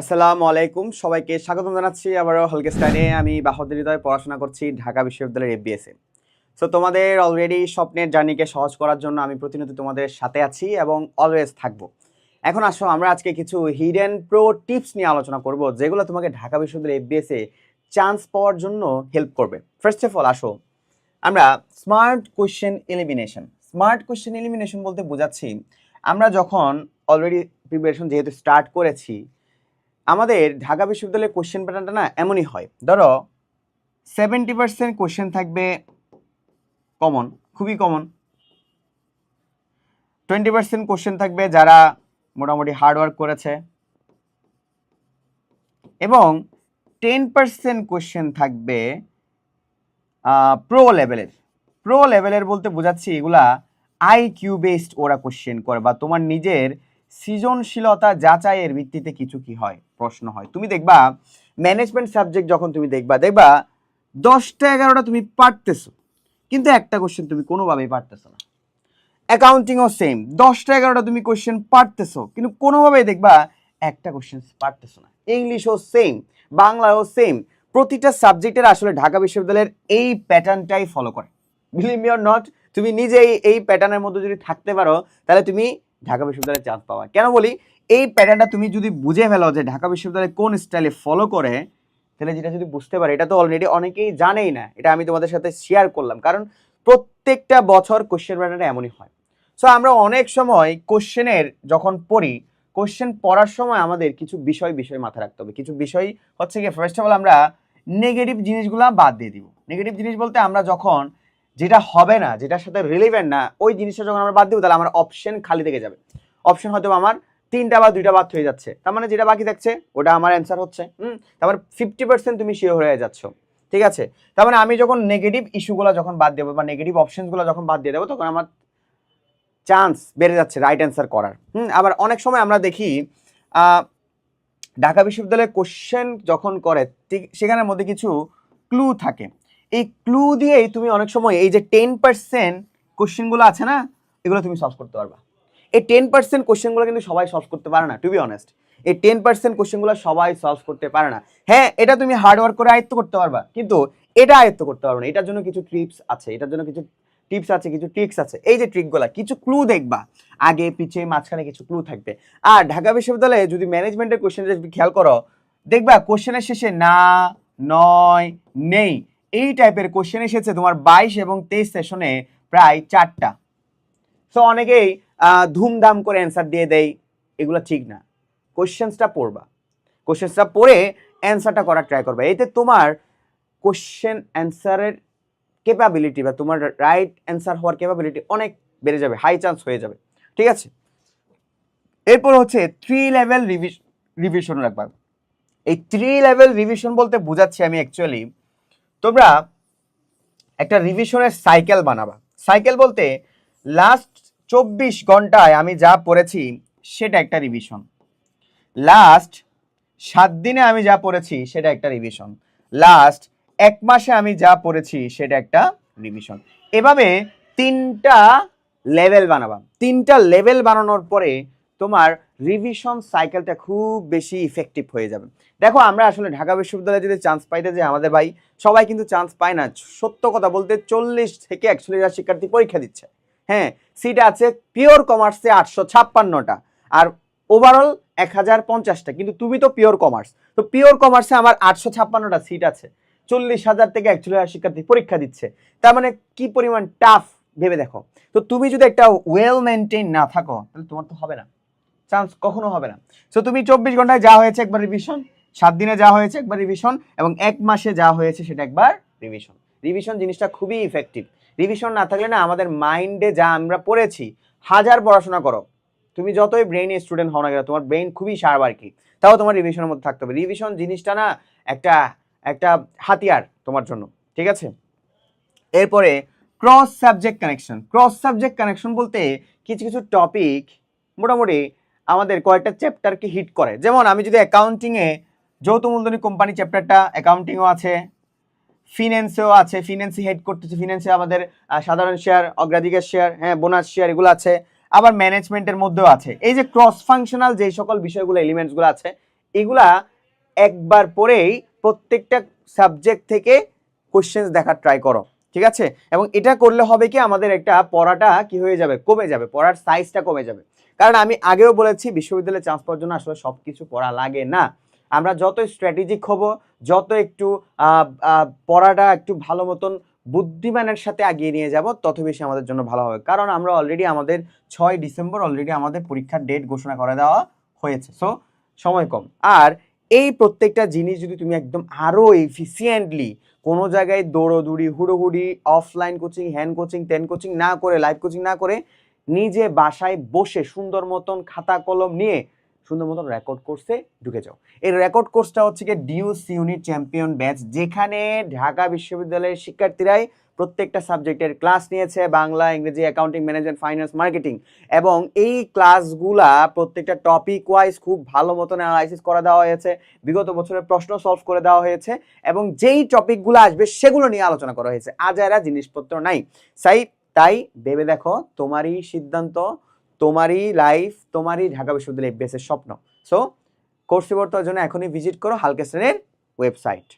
আসসালামু আলাইকুম। সবাইকে স্বাগতম জানাচ্ছি আবারও হলকেস্টাইনে আমি বাহাদুর হৃদয়, পড়াশোনা করছি ঢাকা বিশ্ববিদ্যালয়ের এফবিএসে সো তোমাদের অলরেডি স্বপ্নের জার্নিকে সহজ করার জন্য আমি প্রতিনিয়ত তোমাদের সাথে আছি এবং অলওয়েজ থাকব। এখন আসো, আমরা আজকে কিছু হিডেন প্রো টিপস নিয়ে আলোচনা করব, যেগুলো তোমাকে ঢাকা বিশ্ববিদ্যালয়ের এফবিএসে চান্স পাওয়ার জন্য হেল্প করবে। ফার্স্ট অফ অল আসো। আমরা smart question elimination smart question elimination বলতে বোঝাচ্ছি, আমরা যখন অলরেডি প্রিপারেশন যেহেতু স্টার্ট করেছি আমাদের ঢাকা বিশ্ববিদ্যালয়ের কোশ্চেন প্যাটার্নটা না এমনই হয়। ধরো সেভেন্টি পার্সেন্ট কোশ্চেন থাকবে কমন খুবই কমন টোয়েন্টি পার্সেন্ট কোশ্চেন থাকবে যারা মোটামুটি হার্ডওয়ার্ক করেছে। এবং টেন পার্সেন্ট কোশ্চেন থাকবে প্রো লেভেলের প্রো লেভেলের বলতে বোঝাচ্ছি এগুলা আই কিউ বেসড ওরা কোশ্চেন করে বা তোমার নিজের সৃজনশীলতা যাচাইয়ের ভিত্তিতে কিছু কি হয়? প্রশ্ন হয়। তুমি দেখবা ম্যানেজমেন্ট সাবজেক্ট যখন তুমি দেখবা দেখবা দশটা এগারোটা তুমি পারতেছো। কিন্তু একটা কোশ্চেন তুমি কোনোভাবেই পারতেছো না। অ্যাকাউন্টিংও সেম দশটা এগারোটা তুমি কোশ্চেন পারতেছো, কিন্তু কোনোভাবেই দেখবা একটা কোশ্চেন পারতেছো না। ইংলিশও সেম বাংলাও সেম প্রতিটা সাবজেক্টের আসলে ঢাকা বিশ্ববিদ্যালয়ের এই প্যাটার্নটাই ফলো করে। বিলিভ অর নট তুমি নিজেই এই প্যাটার্নের মধ্যে যদি থাকতে পারো, তাহলে তুমি ঢাকা বিশ্ববিদ্যালয়ে চান্স পাওয়া। কেন বলি? এই প্যাটার্নটা তুমি যদি বুঝে ফেলো যে ঢাকা বিশ্ববিদ্যালয় কোন স্টাইলে ফলো করে, তাহলে যেটা যদি বুঝতে পারে, এটা তো অলরেডি অনেকেই জানেই না। এটা আমি তোমাদের সাথে শেয়ার করলাম। কারণ প্রত্যেকটা বছর কোশ্চেন প্যাটার্নটা এমনই হয়। সো আমরা অনেক সময় কোশ্চেনের যখন পড়ি কোশ্চেন পড়ার সময় আমাদের কিছু বিষয় বিষয় মাথায় রাখতে হবে। কিছু বিষয় হচ্ছে গিয়ে ফার্স্ট অফ অল আমরা নেগেটিভ জিনিসগুলো বাদ দিয়ে দিব। নেগেটিভ জিনিস বলতে আমরা যখন যেটা হবে না, যেটার সাথে রিলেভেন্ট না, ওই জিনিসটা যখন আমরা বাদ দিব, তাহলে আমার অপশন খালি থেকে যাবে। অপশন হয়তো আমার তিনটা বা দুইটা বাদ হয়ে যাচ্ছে। তার মানে যেটা বাকি থাকছে, ওটা আমার অ্যান্সার হচ্ছে। হুম? তারপর ফিফটি পার্সেন্ট তুমি শিওর হয়ে যাচ্ছ। ঠিক আছে? তার মানে আমি যখন নেগেটিভ ইস্যুগুলো যখন বাদ দেবো বা নেগেটিভ অপশনসগুলো যখন বাদ দিয়ে দেবো, তখন আমার চান্স বেড়ে যাচ্ছে রাইট অ্যান্সার করার। হুম? আবার অনেক সময় আমরা দেখি ঢাকা বিশ্ববিদ্যালয়ে কোশ্চেন যখন করে, ঠিক সেখানের মধ্যে কিছু ক্লু থাকে। এই ক্লু দিয়েই তুমি অনেক সময় এই যে টেন পার্সেন্ট কোশ্চেনগুলো আছে না, এগুলো তুমি সলভ করতে পারবা। এই টেন পার্সেন্ট কোশ্চেনগুলো কিন্তু সবাই সলভ করতে পারে না টু বি অনেস্ট এই টেন পার্সেন্ট কোশ্চেনগুলো সবাই সলভ করতে পারে না। হ্যাঁ এটা তুমি হার্ডওয়ার্ক করে আয়ত্ত করতে পারবা, কিন্তু এটা আয়ত্ত করতে পারবে না। এটার জন্য কিছু ট্রিপস আছে, এটার জন্য কিছু টিপস আছে, কিছু ট্রিক্স আছে। এই যে ট্রিকগুলো কিছু ক্লু দেখবা। আগে, পিছে, মাঝখানে কিছু ক্লু থাকবে। আর ঢাকা বিশ্ববিদ্যালয়ে যদি ম্যানেজমেন্টের কোশ্চেন খেয়াল করো, দেখবা কোশ্চেনের শেষে না, নয়, নেই। এই টাইপের কোশ্চেন এসেছে তোমার বাইশ এবং তেইশ সেশনে প্রায় চারটা। সো অনেকেই ধুমধাম করে অ্যান্সার দিয়ে দেয়, এগুলো ঠিক না। কোশ্চেন্সটা পড়বা। কোশ্চেন্সটা পড়ে অ্যান্সারটা করার ট্রাই করবা। এতে তোমার কোশ্চেন অ্যান্সারের ক্যাপাবিলিটি বা তোমার রাইট অ্যান্সার হওয়ার ক্যাপাবিলিটি অনেক বেড়ে যাবে হাই চান্স হয়ে যাবে। ঠিক আছে? এরপর হচ্ছে থ্রি লেভেল রিভিশন রাখবা। এই থ্রি লেভেল রিভিশন বলতে বোঝাচ্ছি আমি অ্যাকচুয়ালি তোমরা একটা রিভিশনের সাইকেল বানাবা। সাইকেল বলতে লাস্ট চব্বিশ ঘন্টায় আমি যা পড়েছি, সেটা একটা রিভিশন লাস্ট সাত দিনে আমি যা পড়েছি, সেটা একটা রিভিশন লাস্ট এক মাসে আমি যা পড়েছি, সেটা একটা রিভিশন এভাবে তিনটা লেভেল বানাবা। তিনটা লেভেল বানানোর পরে তোমার রিভিশন সাইকেলটা খুব বেশি ইফেক্টিভ হয়ে যাবে। দেখো, আমরা আসলে ঢাকা বিশ্ববিদ্যালয়ে যদি চান্স পাইতে যে আমাদের ভাই, সবাই কিন্তু চান্স পায় না। সত্য কথা বলতে চল্লিশ থেকে হাজার শিক্ষার্থী পরীক্ষা দিচ্ছে। হ্যাঁ সিট আছে পিওর কমার্সে আটশো ছাপ্পান্নটা আর ওভারঅল এক হাজার পঞ্চাশটা। কিন্তু তুমি তো পিওর কমার্স তো পিওর কমার্সে আমার আটশো ছাপ্পান্নটা সিট আছে। চল্লিশ হাজার থেকে একচল্লিশ হাজার শিক্ষার্থী পরীক্ষা দিচ্ছে। তার মানে কি পরিমাণ টাফ ভেবে দেখো। তো তুমি যদি একটা ওয়েল মেনটেন না থাকো, তাহলে তোমার তো হবে না। চান্স কখনো হবে না। সো তুমি চব্বিশ ঘন্টায় যা হয়েছে একবার রিভিশন সাত দিনে যা হয়েছে একবার রিভিশন এবং এক মাসে যা হয়েছে সেটা একবার রিভিশন রিভিশন জিনিসটা খুবই ইফেক্টিভ রিভিশন না থাকলে না আমাদের মাইন্ডে যা আমরা পড়েছি, হাজার পড়াশোনা করো। তুমি যতই ব্রেইন স্টুডেন্ট হও না কেন, তোমার ব্রেইন খুবই শার্প আর কি। তাও তোমার রিভিশনের মধ্যে থাকতে হবে। রিভিশন জিনিসটা না একটা একটা হাতিয়ার তোমার জন্য, ঠিক আছে? এরপরে cross subject connection cross subject connection বলতে কিছু কিছু টপিক মোটামুটি আমাদের কয়েকটা চ্যাপ্টারকে হিট করে। যেমন আমি যদি অ্যাকাউন্টিংয়ে যৌথ মূলধনী কোম্পানি চ্যাপ্টারটা অ্যাকাউন্টিংও আছে ফিন্যান্সেও আছে ফিন্যান্সে হেড করতেছে ফিন্যান্সে আমাদের সাধারণ শেয়ার অগ্রাধিকার শেয়ার হ্যাঁ বোনাস শেয়ার এগুলো আছে, আবার ম্যানেজমেন্টের মধ্যেও আছে। এই যে ক্রস ফাংশনাল যে সকল বিষয়গুলো এলিমেন্টসগুলো আছে, এগুলা একবার পরেই প্রত্যেকটা সাবজেক্ট থেকে কোশ্চেন্স দেখার ট্রাই করো। ঠিক আছে? এবং এটা করলে হবে কি? আমাদের একটা পড়াটা কি হয়ে যাবে? কমে যাবে। পড়ার সাইজটা কমে যাবে। কারণ আমি আগেও বলেছি, বিশ্ববিদ্যালয়ে চান্স পাওয়ার জন্য আসলে সব কিছু পড়া লাগে না। আমরা যত স্ট্র্যাটেজিক হব, যত একটু পড়াটা একটু ভালো মতন বুদ্ধিমানের সাথে আগিয়ে নিয়ে যাব, তত বেশি আমাদের জন্য ভালো হবে। কারণ আমরা অলরেডি আমাদের ছয় ডিসেম্বর অলরেডি আমাদের পরীক্ষার ডেট ঘোষণা করে দেওয়া হয়েছে। সো সময় কম। আর এই প্রত্যেকটা জিনিস যদি তুমি একদম আরও এফিসিয়েন্টলি কোনো জায়গায় দৌড়োদৌড়ি, হুড়োহুড়ি offline coaching hand coaching ten coaching না করে লাইভ কোচিং না করে নিজে বাসায় বসে সুন্দর মতন খাতা কলম নিয়ে সুন্দর মতন রেকর্ড কোর্সে ঢুকে যাও। এই রেকর্ড কোর্সটা হচ্ছে কি ডিউস ইউনিট চ্যাম্পিয়ন ব্যাচ যেখানে ঢাকা বিশ্ববিদ্যালয়ের শিক্ষার্থীরাই প্রত্যেকটা সাবজেক্টের ক্লাস নিয়েছে, বাংলা, ইংরেজি অ্যাকাউন্টিং ম্যানেজমেন্ট ফাইন্যান্স মার্কেটিং এবং এই ক্লাসগুলা প্রত্যেকটা টপিক ওয়াইজ খুব ভালো মতন অ্যানালাইসিস করে দেওয়া হয়েছে, বিগত বছরের প্রশ্ন সলভ করে দেওয়া হয়েছে, এবং যেই টপিকগুলো আসবে সেগুলো নিয়ে আলোচনা করা হয়েছে। আজ এরা জিনিসপত্র নাই। সাই তাই ভেবে দেখো, তোমারই সিদ্ধান্ত তোমারই লাইফ তোমারই ঢাকা বিশ্ববিদ্যালয় বেসের স্বপ্ন। সো কোর্স বিবর্তনের জন্য এখনই ভিজিট করো হালকা শ্রেণির ওয়েবসাইট